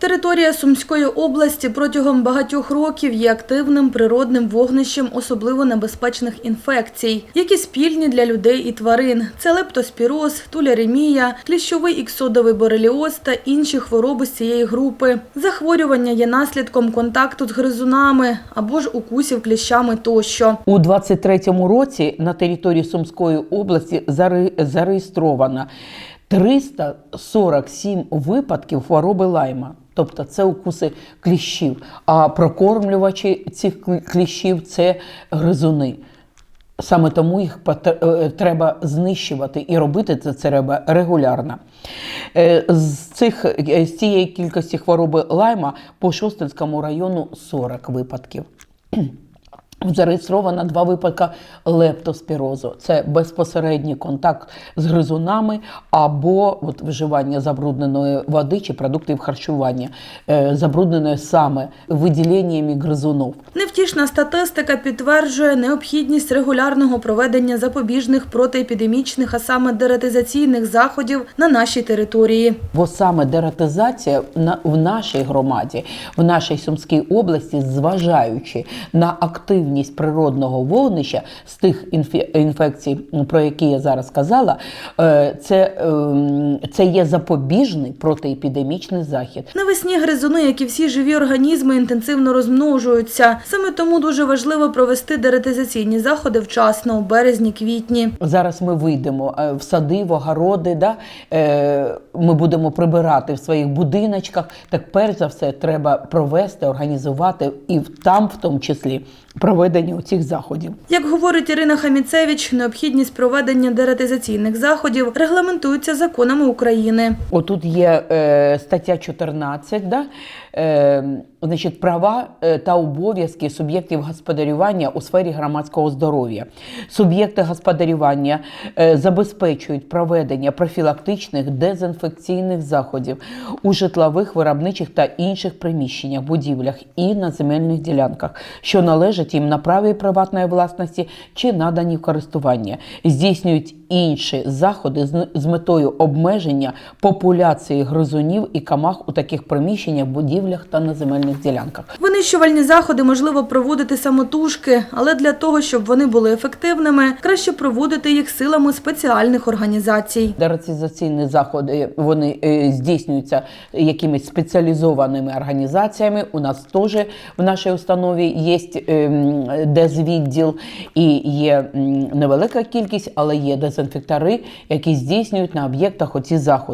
Територія Сумської області протягом багатьох років є активним природним вогнищем особливо небезпечних інфекцій, які спільні для людей і тварин. Це лептоспіроз, туляремія, кліщовий іксодовий бореліоз та інші хвороби з цієї групи. Захворювання є наслідком контакту з гризунами або ж укусів кліщами тощо. У 23-му році на території Сумської області заре- зареєстровано 347 випадків хвороби лайма. Тобто це укуси кліщів, а прокормлювачі цих кліщів це гризуни. Саме тому їх е, треба знищувати і робити це треба регулярно. Е, З, цих, е, з цієї кількості хвороби лайма по Шостинському району 40 випадків. Зареєстровано два випадки лептоспірозу. Це безпосередній контакт з гризунами або от, вживання забрудненої води чи продуктів харчування, е, забрудненої саме виділеннями гризунів. Невтішна статистика підтверджує необхідність регулярного проведення запобіжних протиепідемічних, а саме деретизаційних заходів на нашій території. Бо саме дератизація на- в нашій громаді, в нашій Сумській області, зважаючи на активність природного вогнища з тих інфекцій, про які я зараз сказала, е, це, ем, це є запобіжний протиепідемічний захід. Навесні гризуни, як і всі живі організми, інтенсивно розмножуються. Саме тому дуже важливо провести деретизаційні заходи вчасно у березні-квітні. Зараз ми вийдемо е, в сади, в огороди, да? е, ми будемо прибирати в своїх будиночках. Так перш за все треба провести, організувати і там, в тому числі, проведення цих заходів. Як говорить Ірина Хаміцевич, необхідність проведення дератизаційних заходів регламентується законами України. Отут є е, стаття 14, да? е, значить, права е, та обов'язки суб'єктів господарювання у сфері громадського здоров'я. Суб'єкти господарювання е, забезпечують проведення профілактичних дезінфекційних заходів у житлових, виробничих та інших приміщеннях, будівлях і на земельних ділянках, що належать їм на праві приватної власності чи надані в користування, здійснюють інші заходи з, метою обмеження популяції гризунів і камах у таких приміщеннях, будівлях та на земельних ділянках. Винищувальні заходи можливо проводити самотужки, але для того, щоб вони були ефективними, краще проводити їх силами спеціальних організацій. Дератизаційні заходи вони е, здійснюються якимись спеціалізованими організаціями. У нас теж в нашій установі є ем, дезвідділ і є невелика кількість, але є дезінфектори, які здійснюють на об'єктах оці заходи.